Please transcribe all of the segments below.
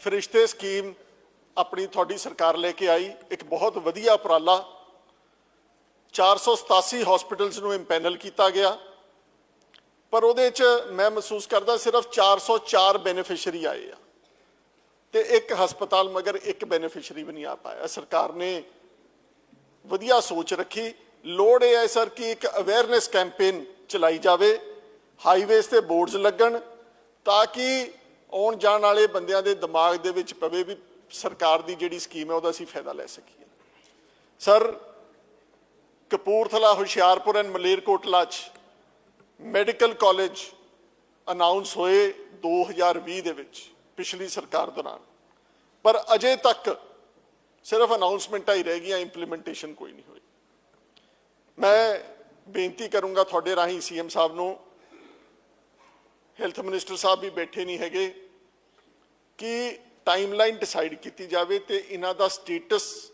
ਫਰਿਸ਼ਤੇ scheme ਆਪਣੀ ਤੁਹਾਡੀ ਸਰਕਾਰ ਲੈ ਕੇ ਆਈ, ਇੱਕ ਬਹੁਤ ਵਧੀਆ ਉਪਰਾਲਾ। 487 ਹਸਪੀਟਲਸ ਨੂੰ ਇੰਪੈਨਲ ਕੀਤਾ ਗਿਆ। ਪਰ ਉਹਦੇ 'ਚ ਮੈਂ ਮਹਿਸੂਸ ਕਰਦਾ ਸਿਰਫ 404 ਬੈਨੀਫੀਸ਼ੀਅਰੀ ਆਏ ਆ। ਤੇ ਇੱਕ ਹਸਪਤਾਲ ਮਗਰ ਇੱਕ ਬੈਨੀਫੀਸ਼ੀਅਰੀ ਵੀ ਨਹੀਂ ਆ ਪਾਇਆ। ਸਰਕਾਰ ਨੇ ਵਧੀਆ ਸੋਚ ਰੱਖੀ। ਲੋੜ ਇਹ ਹੈ ਸਰ ਕਿ ਇੱਕ ਅਵੇਅਰਨੈਸ ਕੈਂਪੇਨ ਚਲਾਈ ਜਾਵੇ। ਹਾਈਵੇਜ਼ ਤੇ ਬੋਰਡਸ ਲੱਗਣ ਤਾਂ ਕਿ ਆਉਣ ਜਾਣ ਵਾਲੇ ਬੰਦਿਆਂ ਦੇ ਦਿਮਾਗ ਦੇ ਵਿੱਚ ਪਵੇ ਵੀ ਸਰਕਾਰ ਦੀ ਜਿਹੜੀ ਸਕੀਮ ਹੈ, ਉਹਦਾ ਅਸੀਂ ਫਾਇਦਾ ਲੈ ਸਕੀਏ। ਸਰ, ਕਪੂਰਥਲਾ, ਹੁਸ਼ਿਆਰਪੁਰ ਐਂਡ ਮਲੇਰਕੋਟਲਾ ਚ ਮੈਡੀਕਲ ਕਾਲਜ ਅਨਾਉਂਸ ਹੋਏ 2020 ਦੇ ਵਿੱਚ ਪਿਛਲੀ ਸਰਕਾਰ ਦੌਰਾਨ। ਪਰ ਅਜੇ ਤੱਕ ਸਿਰਫ ਅਨਾਉਂਸਮੈਂਟਾਂ ਹੀ ਰਹਿ ਗਈਆਂ ਇੰਪਲੀਮੈਂਟੇਸ਼ਨ ਕੋਈ ਨਹੀਂ ਹੋਈ। ਮੈਂ ਬੇਨਤੀ ਕਰੂੰਗਾ ਤੁਹਾਡੇ ਰਾਹੀਂ ਸੀਐਮ ਸਾਹਿਬ ਨੂੰ ਹੈਲਥ ਮਿਨਿਸਟਰ ਸਾਹਿਬ ਵੀ ਬੈਠੇ ਨਹੀਂ ਹੈਗੇ ਕਿ ਟਾਈਮਲਾਈਨ ਡਿਸਾਈਡ ਕੀਤੀ ਜਾਵੇ ਤੇ ਇਹਨਾਂ ਦਾ ਸਟੇਟਸ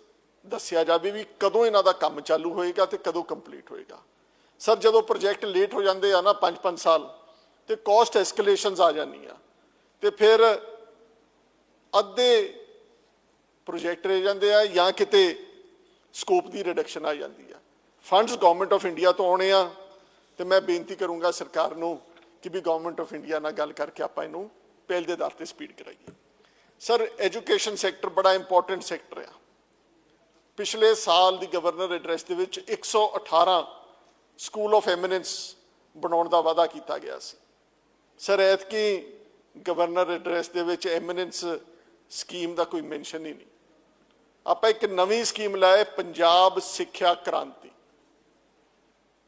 ਦੱਸਿਆ ਜਾਵੇ ਵੀ ਕਦੋਂ ਇਹਨਾਂ ਦਾ ਕੰਮ ਚਾਲੂ ਹੋਏਗਾ ਤੇ ਕਦੋਂ ਕੰਪਲੀਟ ਹੋਏਗਾ। ਸਰ ਜਦੋਂ ਪ੍ਰੋਜੈਕਟ ਲੇਟ ਹੋ ਜਾਂਦੇ ਆ ਨਾ 5-5 ਸਾਲ ਤੇ ਕਾਸਟ ਐਸਕੇਲੇਸ਼ਨਸ ਆ ਜਾਂਦੀਆਂ। ਤੇ ਫਿਰ ਅੱਧੇ ਪ੍ਰੋਜੈਕਟ ਰਹਿ ਜਾਂਦੇ ਆ ਜਾਂ ਕਿਤੇ ਸਕੋਪ ਦੀ ਰਿਡਕਸ਼ਨ ਆ ਜਾਂਦੀ ਆ। ਫੰਡਸ ਗਵਰਨਮੈਂਟ ਆਫ ਇੰਡੀਆ ਤੋਂ ਆਉਣੇ ਆ ਤੇ ਮੈਂ ਬੇਨਤੀ ਕਰੂੰਗਾ ਸਰਕਾਰ ਨੂੰ ਕਿ ਵੀ ਗਵਰਨਮੈਂਟ ਆਫ ਇੰਡੀਆ ਨਾਲ ਗੱਲ ਕਰਕੇ ਆਪਾਂ ਇਹਨੂੰ ਪਹਿਲ ਦੇ ਆਧਾਰ ਤੇ ਸਪੀਡ ਕਰਾਈਏ। ਸਰ ਐਜੂਕੇਸ਼ਨ ਸੈਕਟਰ ਬੜਾ ਇੰਪੋਰਟੈਂਟ ਸੈਕਟਰ ਆ। ਪਿਛਲੇ ਸਾਲ ਦੀ ਗਵਰਨਰ ਐਡਰੈਸ ਦੇ ਵਿੱਚ 118 ਸਕੂਲ ਆਫ ਐਮੀਨੈਂਸ ਬਣਾਉਣ ਦਾ ਵਾਅਦਾ ਕੀਤਾ ਗਿਆ ਸੀ। ਸਰ ਐਤਕੀ ਗਵਰਨਰ ਐਡਰੈਸ ਦੇ ਵਿੱਚ ਐਮੀਨੈਂਸ ਸਕੀਮ ਦਾ ਕੋਈ ਮੈਂਸ਼ਨ ਹੀ ਨਹੀਂ। ਆਪਾਂ ਇੱਕ ਨਵੀਂ ਸਕੀਮ ਲਾਏ ਪੰਜਾਬ ਸਿੱਖਿਆ ਕ੍ਰਾਂਤੀ।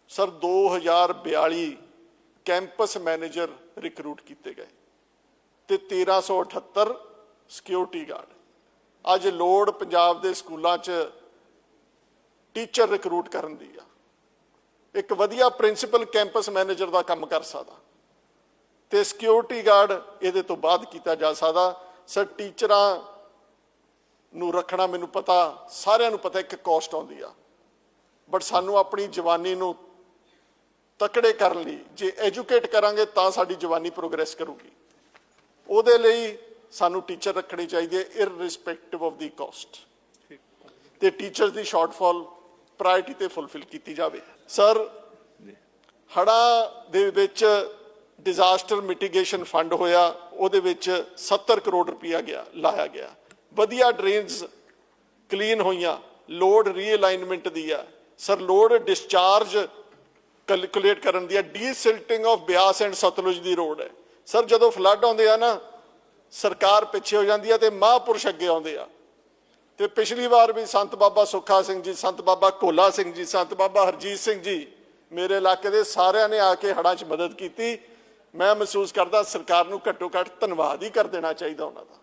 ਸਰ 2042 ਕੈਂਪਸ ਮੈਨੇਜਰ ਰਿਕਰੂਟ ਕੀਤੇ ਗਏ ਤੇ 1378 ਸਿਕਿਉਰਿਟੀ ਗਾਰਡ ਅੱਜ ਲੋੜ ਪੰਜਾਬ ਦੇ ਸਕੂਲਾਂ 'ਚ ਟੀਚਰ ਰਿਕਰੂਟ ਕਰਨ ਦੀ ਆ। ਇੱਕ ਵਧੀਆ ਪ੍ਰਿੰਸੀਪਲ ਕੈਂਪਸ ਮੈਨੇਜਰ ਦਾ ਕੰਮ ਕਰ ਸਕਦਾ। ਤੇ ਸਿਕਿਉਰਿਟੀ ਗਾਰਡ ਇਹਦੇ ਤੋਂ ਬਾਅਦ ਕੀਤਾ ਜਾ ਸਕਦਾ। ਸਰ ਟੀਚਰਾਂ ਨੂੰ ਰੱਖਣਾ ਮੈਨੂੰ ਪਤਾ, ਸਾਰਿਆਂ ਨੂੰ ਪਤਾ ਇੱਕ ਕੋਸਟ ਆਉਂਦੀ ਆ। ਬਟ ਸਾਨੂੰ ਆਪਣੀ ਜਵਾਨੀ ਨੂੰ ਤਕੜੇ ਕਰਨ ਲਈ, ਜੇ ਐਜੂਕੇਟ ਕਰਾਂਗੇ ਤਾਂ ਸਾਡੀ ਜਵਾਨੀ ਪ੍ਰੋਗਰੈਸ ਕਰੂਗੀ। ਉਹਦੇ ਲਈ ਸਾਨੂੰ ਟੀਚਰ ਰੱਖਣੇ ਚਾਹੀਦੇ ਇਰਰਿਸਪੈਕਟਿਵ ਆਫ ਦੀ ਕਾਸਟ ਤੇ ਟੀਚਰਸ ਦੀ ਸ਼ਾਰਟਫਾਲ ਪ੍ਰਾਇੋਰਟੀ ਤੇ ਫੁੱਲਫਿਲ ਕੀਤੀ ਜਾਵੇ। ਸਰ ਹੜਾ ਦੇ ਵਿੱਚ ਡਿਜ਼ਾਸਟਰ ਮਿਟੀਗੇਸ਼ਨ ਫੰਡ ਹੋਇਆ, ਉਹਦੇ ਵਿੱਚ 70 ਕਰੋੜ ਰੁਪਇਆ ਗਿਆ, ਲਾਇਆ ਗਿਆ। ਵਧੀਆ ਡਰੇਨਸ ਕਲੀਨ ਹੋਈਆਂ ਲੋਡ ਰੀਅਲਾਈਨਮੈਂਟ ਦੀ ਆ। ਸਰ ਲੋਡ ਡਿਸਚਾਰਜ ਕੈਲਕੂਲੇਟ ਕਰਨ ਦੀ ਆ desilting of Beas and Sutlej the road ਹੈ। ਸਰ ਜਦੋਂ ਫਲੱਡ ਆਉਂਦੇ ਆ ਨਾ, ਸਰਕਾਰ ਪਿੱਛੇ ਹੋ ਜਾਂਦੀ ਆ ਤੇ ਮਹਾਂਪੁਰਸ਼ ਅੱਗੇ ਆਉਂਦੇ ਆ। ਤੇ ਪਿਛਲੀ ਵਾਰ ਵੀ ਸੰਤ ਬਾਬਾ ਸੁੱਖਾ ਸਿੰਘ ਜੀ, ਸੰਤ ਬਾਬਾ ਕੋਲਾ ਸਿੰਘ ਜੀ, ਸੰਤ ਬਾਬਾ ਹਰਜੀਤ ਸਿੰਘ ਜੀ ਮੇਰੇ ਇਲਾਕੇ ਦੇ ਸਾਰਿਆਂ ਨੇ ਆ ਕੇ ਹੜ੍ਹਾਂ 'ਚ ਮਦਦ ਕੀਤੀ। ਮੈਂ ਮਹਿਸੂਸ ਕਰਦਾ ਸਰਕਾਰ ਨੂੰ ਘੱਟੋ ਘੱਟ ਧੰਨਵਾਦ ਹੀ ਕਰ ਦੇਣਾ ਚਾਹੀਦਾ ਉਹਨਾਂ ਦਾ।